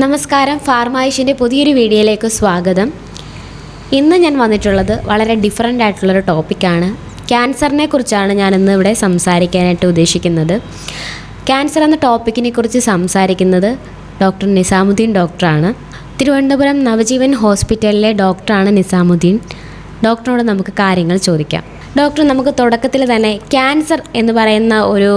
നമസ്കാരം ഫാർമായിഷിന്റെ പുതിയൊരു വീഡിയോയിലേക്ക് സ്വാഗതം. ഇന്ന് ഞാൻ വന്നിട്ടുള്ളത് വളരെ ഡിഫറെന്റ് ആയിട്ടുള്ളൊരു ടോപ്പിക്കാണ് ക്യാൻസറിനെ കുറിച്ചാണ് ഞാൻ ഇന്ന് ഇവിടെ സംസാരിക്കാനായിട്ട് ഉദ്ദേശിക്കുന്നത്. ക്യാൻസർ എന്ന ടോപ്പിക്കിനെ കുറിച്ച് സംസാരിക്കുന്നത് ഡോക്ടർ നിസാമുദ്ദീൻ ഡോക്ടറാണ് തിരുവനന്തപുരം നവജീവൻ ഹോസ്പിറ്റലിലെ ഡോക്ടറാണ് നിസാമുദ്ദീൻ. ഡോക്ടറോട് നമുക്ക് കാര്യങ്ങൾ ചോദിക്കാം. ഡോക്ടർ നമുക്ക് തുടക്കത്തിൽ തന്നെ ക്യാൻസർ എന്ന് പറയുന്ന ഒരു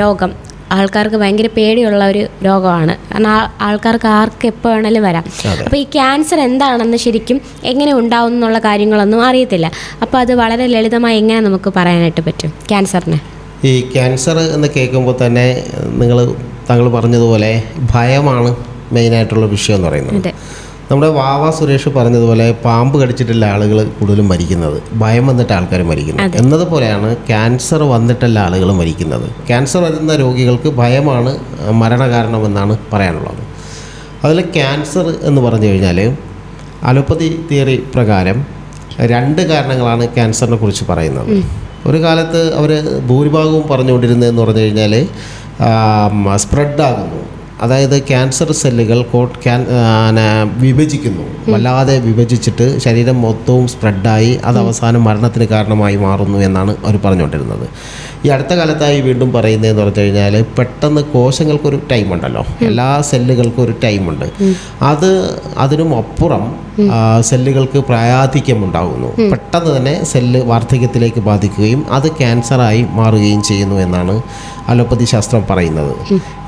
രോഗം ആൾക്കാർക്ക് ഭയങ്കര പേടിയുള്ള ഒരു രോഗമാണ്. കാരണം ആൾക്കാർക്ക് ആർക്ക് എപ്പോൾ വേണമെങ്കിലും വരാം. അപ്പോൾ ഈ ക്യാൻസർ എന്താണെന്ന് ശരിക്കും എങ്ങനെ ഉണ്ടാവും എന്നുള്ള കാര്യങ്ങളൊന്നും അറിയത്തില്ല. അപ്പോൾ അത് വളരെ ലളിതമായി എങ്ങനെ നമുക്ക് പറയാനായിട്ട് പറ്റും? ക്യാൻസറിനെ. ഈ ക്യാൻസർ എന്ന് കേൾക്കുമ്പോൾ തന്നെ നിങ്ങൾ താങ്കൾ പറഞ്ഞതുപോലെ ഭയമാണ് മെയിനായിട്ടുള്ള വിഷയം എന്ന് പറയുന്നത്. നമ്മുടെ വാവ സുരേഷ് പറഞ്ഞതുപോലെ പാമ്പ് കടിച്ചിട്ടല്ല ആളുകൾ കൂടുതലും മരിക്കുന്നത്. ഭയം വന്നിട്ട് ആൾക്കാർ മരിക്കുന്നത് എന്നതുപോലെയാണ് ക്യാൻസർ വന്നിട്ടല്ല ആളുകൾ മരിക്കുന്നത്. ക്യാൻസർ വരുന്ന രോഗികൾക്ക് ഭയമാണ് മരണകാരണമെന്നാണ് പറയാനുള്ളത്. അതിൽ ക്യാൻസർ എന്ന് പറഞ്ഞു കഴിഞ്ഞാൽ അലോപ്പതി തിയറി പ്രകാരം രണ്ട് കാരണങ്ങളാണ് ക്യാൻസറിനെ കുറിച്ച് പറയുന്നത്. ഒരു കാലത്ത് അവർ ഭൂരിഭാഗവും പറഞ്ഞുകൊണ്ടിരുന്നതെന്ന് പറഞ്ഞു കഴിഞ്ഞാൽ സ്പ്രെഡ് ആകുന്നു അതായത് ക്യാൻസർ സെല്ലുകൾ വിഭജിക്കുന്നു. വല്ലാതെ വിഭജിച്ചിട്ട് ശരീരം മൊത്തവും സ്പ്രെഡായി അത് അവസാനം മരണത്തിന് കാരണമായി മാറുന്നു എന്നാണ് അവർ പറഞ്ഞുകൊണ്ടിരുന്നത്. ഈ അടുത്ത കാലത്തായി വീണ്ടും പറയുന്നതെന്ന് പറഞ്ഞു കഴിഞ്ഞാൽ പെട്ടെന്ന് കോശങ്ങൾക്കൊരു ടൈം ഉണ്ടല്ലോ. എല്ലാ സെല്ലുകൾക്കും ഒരു ടൈമുണ്ട് അത് അതിനും അപ്പുറം സെല്ലുകൾക്ക് പ്രായാധിക്യം ഉണ്ടാകുന്നു പെട്ടെന്ന് തന്നെ സെല്ല് വാർദ്ധക്യത്തിലേക്ക് ബാധിക്കുകയും അത് ക്യാൻസറായി മാറുകയും ചെയ്യുന്നു എന്നാണ് അലോപ്പതി ശാസ്ത്രം പറയുന്നത്.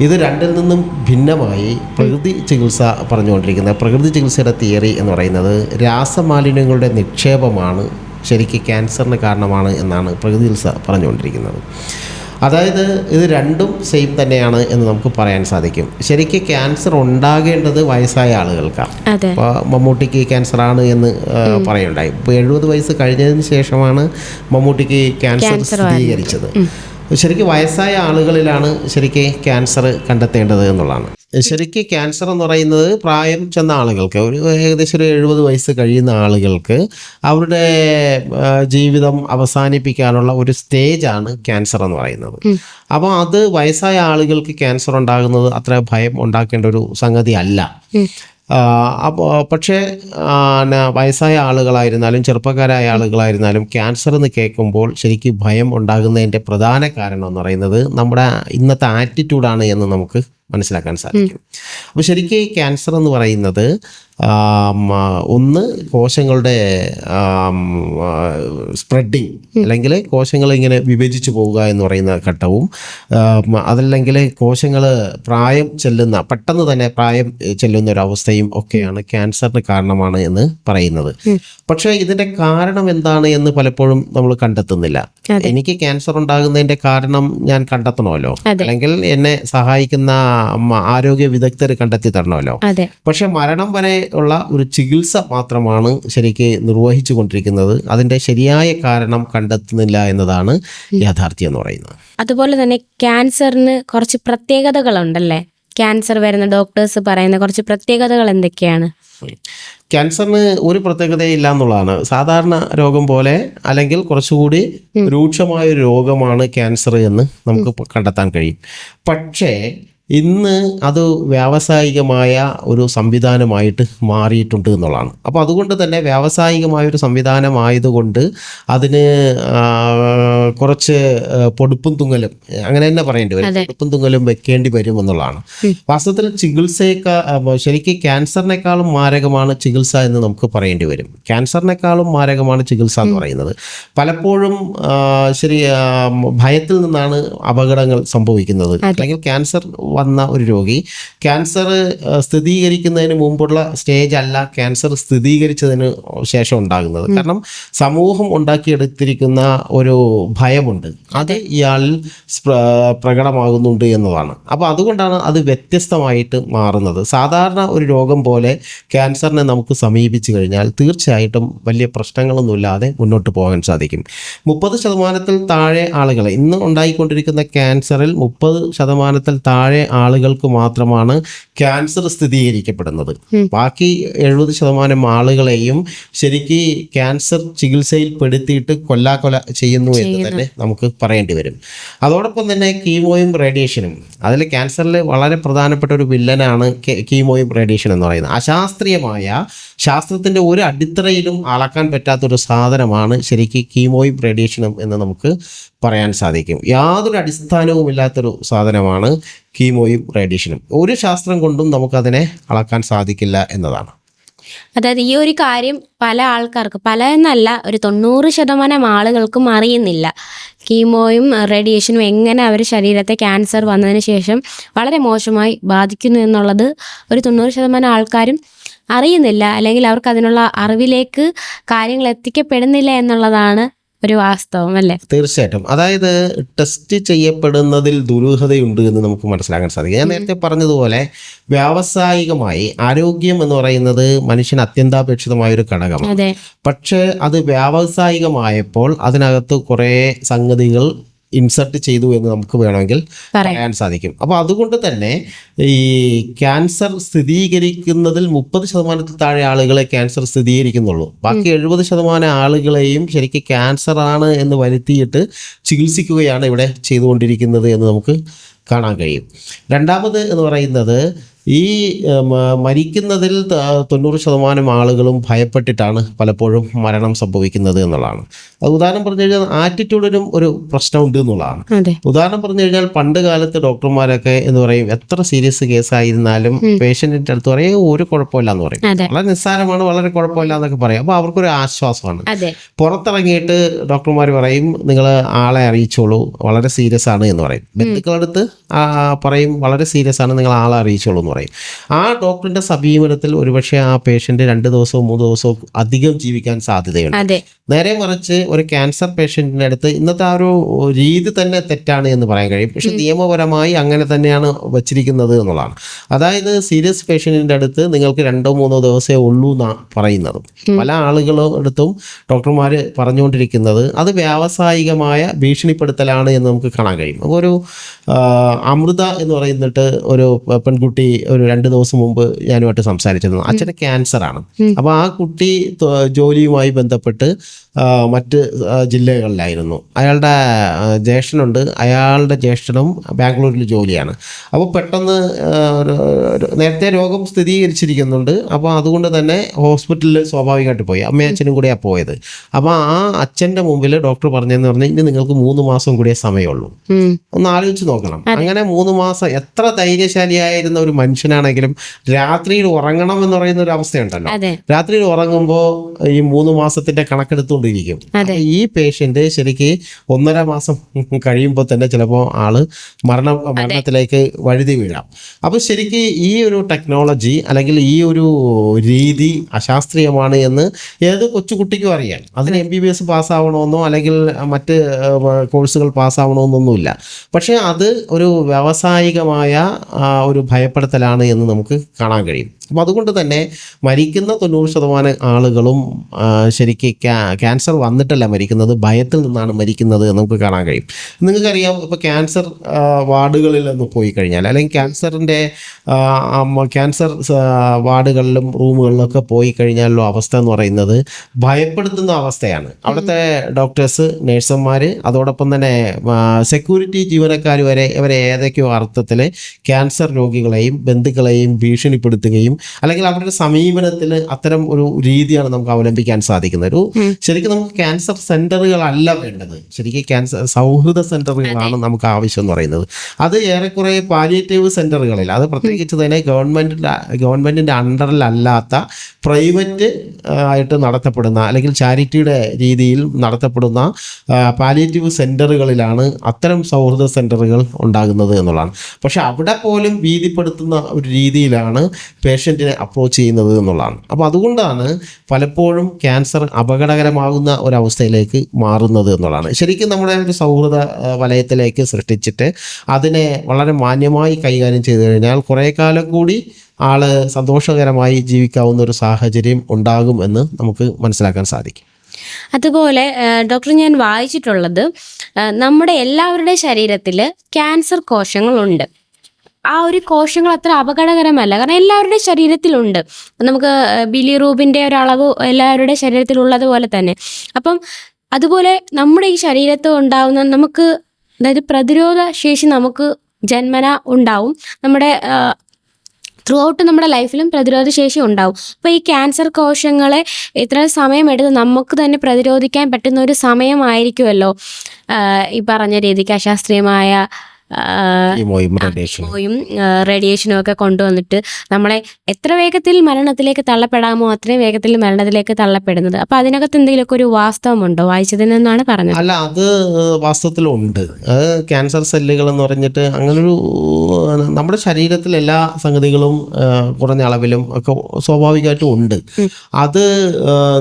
ഇത് രണ്ടിൽ നിന്നും ഭിന്നമായി പ്രകൃതി ചികിത്സ പറഞ്ഞുകൊണ്ടിരിക്കുന്നത്. പ്രകൃതി ചികിത്സയുടെ തിയറി എന്ന് പറയുന്നത് രാസമാലിന്യങ്ങളുടെ നിക്ഷേപമാണ് ശരിക്ക് ക്യാൻസറിന് കാരണമാണ് എന്നാണ് പ്രകൃതി ചികിത്സ പറഞ്ഞുകൊണ്ടിരിക്കുന്നത്. അതായത് ഇത് രണ്ടും സെയിം തന്നെയാണ് എന്ന് നമുക്ക് പറയാൻ സാധിക്കും. ശരിക്കും ക്യാൻസർ ഉണ്ടാകേണ്ടത് വയസ്സായ ആളുകൾക്കാണ് ഇപ്പോൾ അപ്പോൾ മമ്മൂട്ടിക്ക് ക്യാൻസർ ആണ് എന്ന് പറയുണ്ടായി. ഇപ്പോൾ എഴുപത് വയസ്സ് കഴിഞ്ഞതിന് ശേഷമാണ് മമ്മൂട്ടിക്ക് ക്യാൻസർ സ്ഥിരീകരിച്ചത്. ശരിക്കും വയസ്സായ ആളുകളിലാണ് ശരിക്കും ക്യാൻസർ കണ്ടെത്തേണ്ടത് എന്നുള്ളതാണ്. ശരിക്ക് ക്യാൻസർ എന്ന് പറയുന്നത് പ്രായം ചെന്ന ആളുകൾക്ക് ഒരു ഏകദേശം ഒരു എഴുപത് വയസ്സ് കഴിയുന്ന ആളുകൾക്ക് അവരുടെ ജീവിതം അവസാനിപ്പിക്കാനുള്ള ഒരു സ്റ്റേജാണ് ക്യാൻസർ എന്ന് പറയുന്നത്. അപ്പോൾ അത് വയസ്സായ ആളുകൾക്ക് ക്യാൻസർ ഉണ്ടാകുന്നത് അത്ര ഭയം ഉണ്ടാക്കേണ്ട ഒരു സംഗതി അല്ല. അപ്പോൾ പക്ഷേ വയസ്സായ ആളുകളായിരുന്നാലും ചെറുപ്പക്കാരായ ആളുകളായിരുന്നാലും ക്യാൻസർ എന്ന് കേൾക്കുമ്പോൾ ശരിക്കും ഭയം ഉണ്ടാകുന്നതിന്റെ പ്രധാന കാരണം എന്ന് പറയുന്നത് നമ്മുടെ ഇന്നത്തെ ആറ്റിറ്റ്യൂഡാണ് എന്ന് നമുക്ക് മനസ്സിലാക്കാൻ സാധിക്കും. അപ്പോൾ ശരിക്കും ഈ ക്യാൻസർ എന്ന് പറയുന്നത് ഒന്ന് കോശങ്ങളുടെ സ്പ്രെഡിങ് അല്ലെങ്കിൽ കോശങ്ങൾ ഇങ്ങനെ വിഭജിച്ചു പോവുക എന്ന് പറയുന്ന ഘട്ടവും അതല്ലെങ്കിൽ കോശങ്ങൾ പ്രായം ചെല്ലുന്ന പെട്ടെന്ന് തന്നെ പ്രായം ചെല്ലുന്ന ഒരു അവസ്ഥയും ഒക്കെയാണ് ക്യാൻസറിന് കാരണമാണ് എന്ന് പറയുന്നത്. പക്ഷേ ഇതിന്റെ കാരണം എന്താണ് എന്ന് പലപ്പോഴും നമ്മൾ കണ്ടെത്തുന്നില്ല. എനിക്ക് ക്യാൻസർ ഉണ്ടാകുന്നതിന്റെ കാരണം ഞാൻ കണ്ടെത്തണമല്ലോ. അല്ലെങ്കിൽ എന്നെ സഹായിക്കുന്ന ആരോഗ്യ വിദഗ്ധർ കണ്ടെത്തി തരണമല്ലോ. പക്ഷെ മരണം വരെ ഉള്ള ഒരു ചികിത്സ മാത്രമാണ് ശരിക്ക് നിർവഹിച്ചു കൊണ്ടിരിക്കുന്നത് അതിന്റെ ശരിയായ കാരണം കണ്ടെത്തുന്നില്ല എന്നതാണ് യാഥാർത്ഥ്യം എന്ന് പറയുന്നത്. അതുപോലെ തന്നെ ക്യാൻസറിന് കുറച്ച് പ്രത്യേകതകളുണ്ടല്ലേ? ക്യാൻസർ വരുന്ന ഡോക്ടേഴ്സ് പറയുന്ന കുറച്ച് പ്രത്യേകതകൾ എന്തൊക്കെയാണ്? ക്യാൻസറിന് ഒരു പ്രത്യേകതയില്ല എന്നുള്ളതാണ്. സാധാരണ രോഗം പോലെ അല്ലെങ്കിൽ കുറച്ചുകൂടി രൂക്ഷമായ ഒരു രോഗമാണ് ക്യാൻസർ എന്ന് നമുക്ക് കണ്ടെത്താൻ കഴിയും. പക്ഷേ ഇന്ന് അത് വ്യാവസായികമായ ഒരു സംവിധാനമായിട്ട് മാറിയിട്ടുണ്ട് എന്നുള്ളതാണ്. അപ്പോൾ അതുകൊണ്ട് തന്നെ വ്യാവസായികമായ ഒരു സംവിധാനമായതുകൊണ്ട് അതിന് കുറച്ച് പൊടുപ്പും തുങ്ങലും അങ്ങനെ തന്നെ പറയേണ്ടി വരും. പൊടുപ്പും തുങ്ങലും വെക്കേണ്ടി വരും എന്നുള്ളതാണ്. വാസ്തവത്തിൽ ചികിത്സയേക്കാൾ ശരിക്കും ക്യാൻസറിനേക്കാളും മാരകമാണ് ചികിത്സ എന്ന് നമുക്ക് പറയേണ്ടി വരും. ക്യാൻസറിനേക്കാളും മാരകമാണ് ചികിത്സ എന്ന് പറയുന്നത്. പലപ്പോഴും ശരി ഭയത്തിൽ നിന്നാണ് അപകടങ്ങൾ സംഭവിക്കുന്നത്. അല്ലെങ്കിൽ ക്യാൻസർ വന്ന ഒരു രോഗി. ക്യാൻസർ സ്ഥിരീകരിക്കുന്നതിന് മുമ്പുള്ള സ്റ്റേജ് അല്ല ക്യാൻസർ സ്ഥിരീകരിച്ചതിന് ശേഷം ഉണ്ടാകുന്നത്. കാരണം സമൂഹം ഉണ്ടാക്കിയെടുത്തിരിക്കുന്ന ഒരു ഭയമുണ്ട്. അത് ഇയാളിൽ പ്രകടമാകുന്നുണ്ട് എന്നതാണ്. അപ്പോൾ അതുകൊണ്ടാണ് അത് വ്യത്യസ്തമായിട്ട് മാറുന്നത്. സാധാരണ ഒരു രോഗം പോലെ ക്യാൻസറിനെ നമുക്ക് സമീപിച്ചു കഴിഞ്ഞാൽ തീർച്ചയായിട്ടും വലിയ പ്രശ്നങ്ങളൊന്നുമില്ലാതെ മുന്നോട്ട് പോകാൻ സാധിക്കും. മുപ്പത് ശതമാനത്തിൽ താഴെ ആളുകൾ ഇന്ന് ഉണ്ടായിക്കൊണ്ടിരിക്കുന്ന ക്യാൻസറിൽ മുപ്പത് ശതമാനത്തിൽ താഴെ ആളുകൾക്ക് മാത്രമാണ് ക്യാൻസർ സ്ഥിരീകരിക്കപ്പെടുന്നത്. ബാക്കി എഴുപത് ശതമാനം ആളുകളെയും ശരിക്ക് ക്യാൻസർ ചികിത്സയിൽ പെടുത്തിയിട്ട് കൊല്ലാക്കൊല ചെയ്യുന്നു എന്ന് തന്നെ നമുക്ക് പറയേണ്ടി വരും. അതോടൊപ്പം തന്നെ കീമോയും റേഡിയേഷനും. അതിൽ ക്യാൻസറിൽ വളരെ പ്രധാനപ്പെട്ട ഒരു വില്ലനാണ് കീമോയും റേഡിയേഷൻ എന്ന് പറയുന്നത്. അശാസ്ത്രീയമായ ശാസ്ത്രത്തിന്റെ ഒരു അടിത്തറയിലും അളക്കാൻ പറ്റാത്തൊരു സാധനമാണ് ശരിക്ക് കീമോയും റേഡിയേഷനും എന്ന് നമുക്ക് പറയാൻ സാധിക്കും. യാതൊരു അടിസ്ഥാനവും ഇല്ലാത്തൊരു സാധനമാണ് കീമോയും റേഡിയേഷനും. ഒരു ശാസ്ത്രം കൊണ്ടും നമുക്കതിനെ അളക്കാൻ സാധിക്കില്ല എന്നതാണ്. അതായത് ഈ ഒരു കാര്യം പല ആൾക്കാർക്ക് പല എന്നല്ല ഒരു തൊണ്ണൂറ് ശതമാനം ആളുകൾക്കും അറിയുന്നില്ല. കീമോയും റേഡിയേഷനും എങ്ങനെ അവർ ശരീരത്തെ ക്യാൻസർ വന്നതിന് ശേഷം വളരെ മോശമായി ബാധിക്കുന്നു എന്നുള്ളത് ഒരു തൊണ്ണൂറ് ശതമാനം ആൾക്കാരും അറിയുന്നില്ല. അല്ലെങ്കിൽ അവർക്ക് അതിനുള്ള അറിവിലേക്ക് കാര്യങ്ങൾ എത്തിക്കപ്പെടുന്നില്ല എന്നുള്ളതാണ് ഒരു വാസ്തവം അല്ലേ തീർച്ചയായിട്ടും. അതായത് ടെസ്റ്റ് ചെയ്യപ്പെടുന്നതിൽ ദുരൂഹതയുണ്ട് എന്ന് നമുക്ക് മനസ്സിലാക്കാൻ സാധിക്കും. ഞാൻ നേരത്തെ പറഞ്ഞതുപോലെ വ്യാവസായികമായി ആരോഗ്യം എന്ന് പറയുന്നത് മനുഷ്യന് അത്യന്താപേക്ഷിതമായ ഒരു ഘടകമാണ് പക്ഷേ അത് വ്യാവസായികമായപ്പോൾ അതിനകത്ത് കുറേ സംഗതികൾ ഇൻസർട്ട് ചെയ്തു എന്ന് നമുക്ക് വേണമെങ്കിൽ പറയാം. പറയാൻ സാധിക്കും. അപ്പോൾ അതുകൊണ്ട് തന്നെ ഈ ക്യാൻസർ സ്ഥിരീകരിക്കുന്നതിൽ മുപ്പത് ശതമാനത്തിൽ താഴെ ആളുകളെ ക്യാൻസർ സ്ഥിരീകരിക്കുന്നുള്ളൂ. ബാക്കി എഴുപത് ശതമാനം ആളുകളെയും ശരിക്കും ക്യാൻസർ ആണ് എന്ന് വരുത്തിയിട്ട് ചികിത്സിക്കുകയാണ് ഇവിടെ ചെയ്തുകൊണ്ടിരിക്കുന്നത് എന്ന് നമുക്ക് കാണാൻ കഴിയും. രണ്ടാമത് എന്ന് പറയുന്നത് ഈ മരിക്കുന്നതിൽ തൊണ്ണൂറ് ശതമാനം ആളുകളും ഭയപ്പെട്ടിട്ടാണ് പലപ്പോഴും മരണം സംഭവിക്കുന്നത് എന്നുള്ളതാണ്. അത് ഉദാഹരണം പറഞ്ഞു കഴിഞ്ഞാൽ ആറ്റിറ്റ്യൂഡിനും ഒരു പ്രശ്നമുണ്ട് എന്നുള്ളതാണ്. ഉദാഹരണം പറഞ്ഞു കഴിഞ്ഞാൽ പണ്ട് കാലത്ത് ഡോക്ടർമാരൊക്കെ എന്ന് പറയും എത്ര സീരിയസ് കേസായിരുന്നാലും പേഷ്യന്റിന്റെ അടുത്ത് പറയും "ഏയ്, ഒരു കുഴപ്പമില്ല എന്ന് പറയും. വളരെ നിസ്സാരമാണ് വളരെ കുഴപ്പമില്ല എന്നൊക്കെ പറയും. അപ്പോൾ അവർക്കൊരു ആശ്വാസമാണ്. പുറത്തിറങ്ങിയിട്ട് ഡോക്ടർമാർ പറയും നിങ്ങൾ ആളെ അറിയിച്ചോളൂ വളരെ സീരിയസ് ആണ് എന്ന് പറയും. ബന്ധുക്കളടുത്ത് പറയും വളരെ സീരിയസ് ആണ് നിങ്ങൾ ആളെ അറിയിച്ചോളൂ എന്ന് പറയും. ആ ഡോക്ടറിന്റെ സമീപനത്തിൽ ഒരുപക്ഷെ ആ പേഷ്യന്റ് രണ്ട് ദിവസവും മൂന്ന് ദിവസവും അധികം ജീവിക്കാൻ സാധ്യതയുണ്ട്. നേരെ മറിച്ച് ഒരു ക്യാൻസർ പേഷ്യന്റിന്റെ അടുത്ത് ഇന്നത്തെ ആ ഒരു രീതി തന്നെ തെറ്റാണ് എന്ന് പറയാൻ കഴിയും. പക്ഷെ നിയമപരമായി അങ്ങനെ തന്നെയാണ് വച്ചിരിക്കുന്നത് എന്നുള്ളതാണ്. അതായത് സീരിയസ് പേഷ്യന്റിന്റെ അടുത്ത് നിങ്ങൾക്ക് രണ്ടോ മൂന്നോ ദിവസമേ ഉള്ളൂ എന്നാണ് പറയുന്നത്. പല ആളുകളും അടുത്തും ഡോക്ടർമാർ പറഞ്ഞുകൊണ്ടിരിക്കുന്നത് അത് വ്യാവസായികമായ ഭീഷണിപ്പെടുത്തലാണ് എന്ന് നമുക്ക് കാണാൻ കഴിയും. അപ്പോൾ ഒരു അമൃത എന്ന് പറയുന്നിട്ട് ഒരു പെൺകുട്ടി ഒരു രണ്ട് ദിവസം മുമ്പ് ഞാനുമായിട്ട് സംസാരിച്ചിരുന്നു. അച്ഛന് ക്യാൻസറാണ്. അപ്പോൾ ആ കുട്ടി ജോലിയുമായി ബന്ധപ്പെട്ട് മറ്റ് ജില്ലകളിലായിരുന്നു. അയാളുടെ ജ്യേഷ്ഠനുണ്ട് അയാളുടെ ജ്യേഷ്ഠനും ബാംഗ്ലൂരിൽ ജോലിയാണ്. അപ്പോൾ പെട്ടെന്ന് നേരത്തെ രോഗം സ്ഥിരീകരിച്ചിരിക്കുന്നുണ്ട്. അപ്പോൾ അതുകൊണ്ട് തന്നെ ഹോസ്പിറ്റലിൽ സ്വാഭാവികമായിട്ട് പോയി. അമ്മയും അച്ഛനും കൂടെയാണ് പോയത്. അപ്പോൾ ആ അച്ഛന്റെ മുമ്പിൽ ഡോക്ടർ പറഞ്ഞതെന്ന് പറഞ്ഞാൽ ഇനി നിങ്ങൾക്ക് മൂന്ന് മാസം കൂടിയേ സമയമുള്ളൂ. ഒന്ന് ആലോചിച്ച് നോക്കണം. അങ്ങനെ മൂന്ന് മാസം എത്ര ധൈര്യശാലിയായിരുന്ന ഒരു മനുഷ്യനാണെങ്കിലും രാത്രിയിൽ ഉറങ്ങണം എന്ന് പറയുന്ന ഒരു അവസ്ഥയുണ്ടല്ലോ. രാത്രിയിൽ ഉറങ്ങുമ്പോൾ ഈ മൂന്ന് മാസത്തിന്റെ കണക്കെടുത്തുകൊണ്ടിരിക്കും ഈ പേഷ്യന്റ് ശരിക്ക് ഒന്നര മാസം കഴിയുമ്പോൾ തന്നെ ചിലപ്പോൾ ആൾ മരണ മരണത്തിലേക്ക് വഴുതി വീഴാം. അപ്പൊ ശരിക്ക് ഈ ഒരു ടെക്നോളജി അല്ലെങ്കിൽ ഈ ഒരു രീതി അശാസ്ത്രീയമാണ് എന്ന് ഏത് കൊച്ചുകുട്ടിക്കും അറിയാം. അതിന് എം ബി ബി എസ് പാസ്സാവണമെന്നോ അല്ലെങ്കിൽ മറ്റ് കോഴ്സുകൾ പാസ്സാവണമെന്നൊന്നുമില്ല. പക്ഷേ അത് ഒരു വ്യാവസായികമായ ഒരു ഒരു ഭയപ്പെടുത്തലാണ് എന്ന് നമുക്ക് കാണാൻ കഴിയും. അപ്പം അതുകൊണ്ട് തന്നെ മരിക്കുന്ന തൊണ്ണൂറ് ശതമാനം ആളുകളും ശരിക്ക് ക്യാ- ക്യാൻസർ വന്നിട്ടല്ല മരിക്കുന്നത് ഭയത്തിൽ നിന്നാണ് മരിക്കുന്നത് നമുക്ക് കാണാൻ കഴിയും. നിങ്ങൾക്കറിയാം ഇപ്പോൾ ക്യാൻസർ വാർഡുകളിൽ നിന്ന് പോയി കഴിഞ്ഞാൽ അല്ലെങ്കിൽ ക്യാൻസറിന്റെ ക്യാൻസർ വാർഡുകളിലും റൂമുകളിലൊക്കെ പോയി കഴിഞ്ഞാലുള്ള അവസ്ഥ എന്ന് പറയുന്നത് ഭയപ്പെടുത്തുന്ന അവസ്ഥയാണ്. അവിടുത്തെ ഡോക്ടേഴ്സ് നേഴ്സുമാർ അതോടൊപ്പം തന്നെ സെക്യൂരിറ്റി ജീവനക്കാർ വരെ ഇവരെ ഏതൊക്കെയോ അർത്ഥത്തിൽ ക്യാൻസർ രോഗികളെയും ബന്ധുക്കളെയും ഭീഷണിപ്പെടുത്തുകയും അല്ലെങ്കിൽ അവരുടെ സമീപനത്തിൽ അത്തരം ഒരു രീതിയാണ് നമുക്ക് അവലംബിക്കാൻ സാധിക്കുന്നത്. ഒരു ശരിക്കും നമുക്ക് ക്യാൻസർ സെന്ററുകളല്ല വേണ്ടത്. ശരിക്കും ക്യാൻസർ സൗഹൃദ സെന്ററുകളാണ് നമുക്ക് ആവശ്യം എന്ന് പറയുന്നത്. അത് ഏറെക്കുറെ പാലിയേറ്റീവ് സെന്ററുകളിൽ അത് പ്രത്യേകിച്ച് തന്നെ ഗവൺമെന്റിന്റെ ഗവൺമെന്റിന്റെ അണ്ടറിലല്ലാത്ത പ്രൈവറ്റ് ആയിട്ട് നടത്തപ്പെടുന്ന അല്ലെങ്കിൽ ചാരിറ്റിയുടെ രീതിയിൽ നടത്തപ്പെടുന്ന പാലിയേറ്റീവ് സെന്ററുകളിലാണ് അത്തരം സൗഹൃദ സെന്ററുകൾ ഉണ്ടാകുന്നത് എന്നുള്ളതാണ്. പക്ഷെ അവിടെ പോലും ഭീതിപ്പെടുത്തുന്ന ഒരു രീതിയിലാണ് പേഷ്യന്റിനെ അപ്രോച്ച് ചെയ്യുന്നത് എന്നുള്ളതാണ്. അപ്പോൾ അതുകൊണ്ടാണ് പലപ്പോഴും ക്യാൻസർ അപകടകരമാകുന്ന ഒരവസ്ഥയിലേക്ക് മാറുന്നത് എന്നുള്ളതാണ്. ശരിക്കും നമ്മുടെ ഒരു സൗഹൃദ വലയത്തിലേക്ക് സൃഷ്ടിച്ചിട്ട് അതിനെ വളരെ മാന്യമായി കൈകാര്യം ചെയ്തു കഴിഞ്ഞാൽ കുറേ കാലം കൂടി ആൾ സന്തോഷകരമായി ജീവിക്കാവുന്ന ഒരു സാഹചര്യം ഉണ്ടാകും എന്ന് നമുക്ക് മനസ്സിലാക്കാൻ സാധിക്കും. അതുപോലെ ഡോക്ടർ ഞാൻ വായിച്ചിട്ടുള്ളത് നമ്മുടെ എല്ലാവരുടെ ശരീരത്തിൽ ക്യാൻസർ കോശങ്ങളുണ്ട്. ആ ഒരു കോശങ്ങൾ അത്ര അപകടകരമല്ല. കാരണം എല്ലാവരുടെ ശരീരത്തിലുണ്ട്. നമുക്ക് ബിലിറൂബിന്റെ ഒരളവ് എല്ലാവരുടെ ശരീരത്തിലുള്ളത് പോലെ തന്നെ. അപ്പം അതുപോലെ നമ്മുടെ ഈ ശരീരത്ത് ഉണ്ടാവുന്ന നമുക്ക് അതായത് പ്രതിരോധ ശേഷി നമുക്ക് ജന്മന ഉണ്ടാവും. നമ്മുടെ ത്രൂ ഔട്ട് നമ്മുടെ ലൈഫിലും പ്രതിരോധ ശേഷി ഉണ്ടാവും. അപ്പോൾ ഈ ക്യാൻസർ കോശങ്ങളെ ഇത്ര സമയമെടുത്ത് നമുക്ക് തന്നെ പ്രതിരോധിക്കാൻ പറ്റുന്ന ഒരു സമയമായിരിക്കുമല്ലോ. ഈ പറഞ്ഞ രീതിക്ക് അശാസ്ത്രീയമായ റേഡിയേഷനും. ഒക്കെ കൊണ്ടുവന്നിട്ട് നമ്മളെ എത്ര വേഗത്തിൽ മരണത്തിലേക്ക് തള്ളപ്പെടാമോ അത്രയും വേഗത്തിൽ മരണത്തിലേക്ക് തള്ളപ്പെടുന്നത്. അപ്പൊ അതിനകത്ത് എന്തെങ്കിലുമൊക്കെ ഒരു വാസ്തവമുണ്ടോ? വായിച്ചതിനെന്നാണ് പറഞ്ഞത്. അല്ല അത് വാസ്തവത്തിലുണ്ട്. അത് ക്യാൻസർ സെല്ലുകൾ എന്ന് പറഞ്ഞിട്ട് അങ്ങനൊരു നമ്മുടെ ശരീരത്തിൽ എല്ലാ സംഗതികളും കുറഞ്ഞ അളവിലും ഒക്കെ സ്വാഭാവികമായിട്ടും ഉണ്ട്. അത്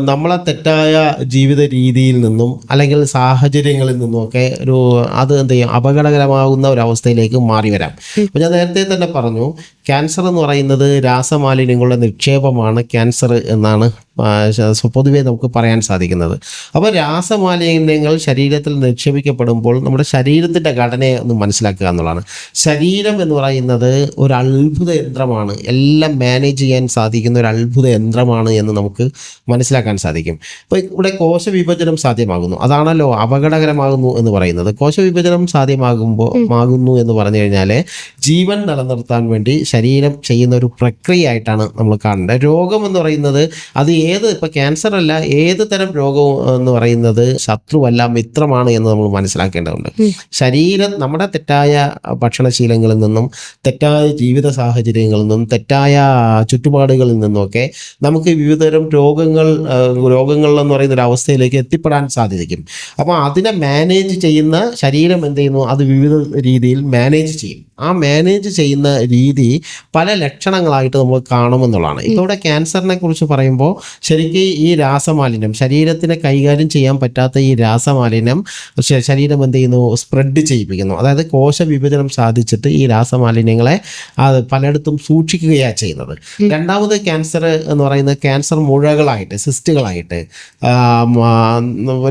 നമ്മളെ തെറ്റായ ജീവിത രീതിയിൽ നിന്നും അല്ലെങ്കിൽ സാഹചര്യങ്ങളിൽ നിന്നും ഒക്കെ ഒരു അത് എന്ത് ചെയ്യും? അപകടകരമാകുന്ന ഒരു അവസ്ഥയിലേക്ക് മാറി വരാം. അപ്പോൾ ഞാൻ നേരത്തെ തന്നെ പറഞ്ഞു ക്യാൻസർ എന്ന് പറയുന്നത് രാസമാലിന്യങ്ങളുടെ നിക്ഷേപമാണ് ക്യാൻസർ എന്നാണ് പൊതുവെ നമുക്ക് പറയാൻ സാധിക്കുന്നത്. അപ്പോൾ രാസമാലിന്യങ്ങൾ ശരീരത്തിൽ നിക്ഷേപിക്കപ്പെടുമ്പോൾ നമ്മുടെ ശരീരത്തിന്റെ ഘടനയെ ഒന്ന് മനസ്സിലാക്കുക എന്നുള്ളതാണ്. ശരീരം എന്ന് പറയുന്നത് ഒരു അത്ഭുത യന്ത്രമാണ്. എല്ലാം മാനേജ് ചെയ്യാൻ സാധിക്കുന്ന ഒരു അത്ഭുത യന്ത്രമാണ് എന്ന് നമുക്ക് മനസ്സിലാക്കാൻ സാധിക്കും. ഇപ്പോൾ ഇവിടെ കോശവിഭജനം സാധ്യമാകുന്നു. അതാണല്ലോ അപകടകരമാകുന്നു എന്ന് പറയുന്നത്. കോശവിഭജനം സാധ്യമാകുമ്പോൾ ആകുന്നു എന്ന് പറഞ്ഞു കഴിഞ്ഞാൽ ജീവൻ നിലനിർത്താൻ വേണ്ടി ശരീരം ചെയ്യുന്ന ഒരു പ്രക്രിയ ആയിട്ടാണ് നമ്മൾ കാണേണ്ടത് രോഗം എന്ന് പറയുന്നത് അത് ഏത് ഇപ്പം ക്യാൻസർ അല്ല ഏത് തരം രോഗവും എന്ന് പറയുന്നത് ശത്രുവല്ല മിത്രമാണ് എന്ന് നമ്മൾ മനസ്സിലാക്കേണ്ടതുണ്ട്. ശരീരം നമ്മുടെ തെറ്റായ ഭക്ഷണശീലങ്ങളിൽ നിന്നും തെറ്റായ ജീവിത സാഹചര്യങ്ങളിൽ നിന്നും തെറ്റായ ചുറ്റുപാടുകളിൽ നിന്നുമൊക്കെ നമുക്ക് വിവിധതരം രോഗങ്ങൾ എന്ന് പറയുന്ന ഒരു അവസ്ഥയിലേക്ക് എത്തിപ്പെടാൻ സാധിക്കും. അപ്പോൾ അതിനെ മാനേജ് ചെയ്യുന്ന ശരീരം എന്ത് ചെയ്യുന്നു? അത് വിവിധ രീതിയിൽ മാനേജ് ചെയ്യും. ആ മാനേജ് ചെയ്യുന്ന രീതി പല ലക്ഷണങ്ങളായിട്ട് നമുക്ക് കാണുമെന്നുള്ളതാണ്. ഇതോടെ ഇവിടെ ക്യാൻസറിനെ കുറിച്ച് പറയുമ്പോൾ ശരിക്കും ഈ രാസമാലിന്യം ശരീരത്തിനെ കൈകാര്യം ചെയ്യാൻ പറ്റാത്ത ഈ രാസമാലിന്യം ശരീരം എന്ത് ചെയ്യുന്നു? സ്പ്രെഡ് ചെയ്യിപ്പിക്കുന്നു. അതായത് കോശ വിഭജനം സാധിച്ചിട്ട് ഈ രാസമാലിന്യങ്ങളെ അത് പലയിടത്തും സൂക്ഷിക്കുകയാണ് ചെയ്യുന്നത്. രണ്ടാമത് ക്യാൻസർ എന്ന് പറയുന്നത് ക്യാൻസർ മുഴകളായിട്ട് സിസ്റ്റുകളായിട്ട്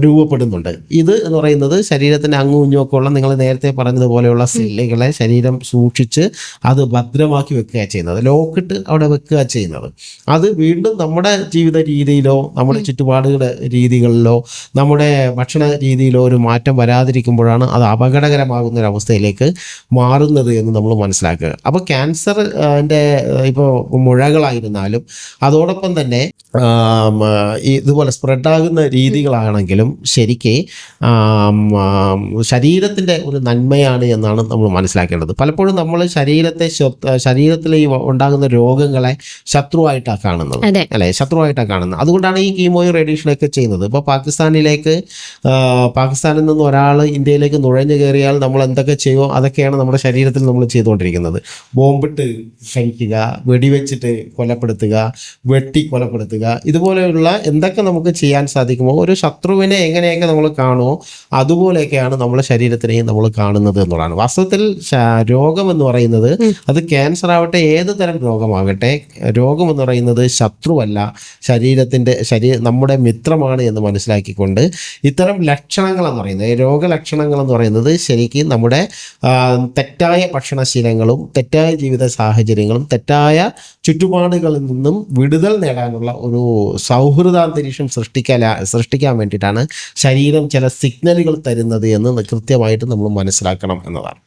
രൂപപ്പെടുന്നുണ്ട്. ഇത് എന്ന് പറയുന്നത് ശരീരത്തിന്റെ അങ്ങും ഇങ്ങും ഉള്ള നിങ്ങൾ നേരത്തെ പറഞ്ഞതുപോലെയുള്ള സെല്ലുകളെ ശരീരം സൂക്ഷിച്ച് അത് ഭദ്രമാക്കി വെക്കുക ചെയ്യുന്നത്. ലോക്കിട്ട് അവിടെ വെക്കുക ചെയ്യുന്നത്. അത് വീണ്ടും നമ്മുടെ ജീവിത രീതിയിലോ നമ്മുടെ ചുറ്റുപാടുകളുടെ രീതികളിലോ നമ്മുടെ ഭക്ഷണ രീതിയിലോ ഒരു മാറ്റം വരാതിരിക്കുമ്പോഴാണ് അത് അപകടകരമാകുന്ന ഒരു അവസ്ഥയിലേക്ക് മാറുന്നത് എന്ന് നമ്മൾ മനസ്സിലാക്കുക. അപ്പോൾ ക്യാൻസർ അതിന്റെ ഇപ്പോൾ മുഴകളായിരുന്നാലും അതോടൊപ്പം തന്നെ ഇതുപോലെ സ്പ്രെഡാകുന്ന രീതികളാണെങ്കിലും ശരിക്ക് ശരീരത്തിന്റെ ഒരു നന്മയാണ് എന്നാണ് നമ്മൾ മനസ്സിലാക്കേണ്ടത്. പലപ്പോഴും നമ്മൾ ശരീരത്തെ ശരീരത്തിൽ ഈ ഉണ്ടാകുന്ന രോഗങ്ങളെ ശത്രുവായിട്ടാണ് കാണുന്നത്. അല്ലെ? ശത്രുവായിട്ടാണ് കാണുന്നത്. അതുകൊണ്ടാണ് ഈ കീമോയും റേഡിയേഷനൊക്കെ ചെയ്യുന്നത്. ഇപ്പോൾ പാകിസ്ഥാനിലേക്ക് പാകിസ്ഥാനിൽ നിന്ന് ഒരാൾ ഇന്ത്യയിലേക്ക് നുഴഞ്ഞു കയറിയാൽ നമ്മൾ എന്തൊക്കെ ചെയ്യുമോ അതൊക്കെയാണ് നമ്മുടെ ശരീരത്തിൽ നമ്മൾ ചെയ്തുകൊണ്ടിരിക്കുന്നത്. ബോംബിട്ട് കഴിക്കുക വെടിവെച്ചിട്ട് കൊലപ്പെടുത്തുക വെട്ടി കൊലപ്പെടുത്തുക ഇതുപോലെയുള്ള എന്തൊക്കെ നമുക്ക് ചെയ്യാൻ സാധിക്കുമോ ഒരു ശത്രുവിനെ എങ്ങനെയൊക്കെ നമ്മൾ കാണുമോ അതുപോലെയൊക്കെയാണ് നമ്മുടെ ശരീരത്തിനെയും നമ്മൾ കാണുന്നത് എന്നുള്ളതാണ്. വാസ്തവത്തിൽ രോഗം എന്ന് പറയുന്നത് അത് ക്യാൻസർ ആവട്ടെ ഏത് തരം രോഗമാകട്ടെ രോഗം എന്ന് പറയുന്നത് ശത്രുവല്ല ശരീരത്തിന്റെ ശരീര നമ്മുടെ മിത്രമാണ് എന്ന് മനസ്സിലാക്കിക്കൊണ്ട് ഇത്തരം ലക്ഷണങ്ങൾ എന്ന് പറയുന്നത് രോഗലക്ഷണങ്ങൾ എന്ന് പറയുന്നത് ശരിക്കും നമ്മുടെ തെറ്റായ ഭക്ഷണശീലങ്ങളും തെറ്റായ ജീവിത സാഹചര്യങ്ങളും തെറ്റായ ചുറ്റുപാടുകളിൽ നിന്നും വിടുതൽ നേടാനുള്ള ഒരു സൗഹൃദാന്തരീക്ഷം സൃഷ്ടിക്കാൻ സൃഷ്ടിക്കാൻ വേണ്ടിയിട്ടാണ് ശരീരം ചില സിഗ്നലുകൾ തരുന്നത് എന്ന് കൃത്യമായിട്ട് നമ്മൾ മനസ്സിലാക്കണം എന്നതാണ്.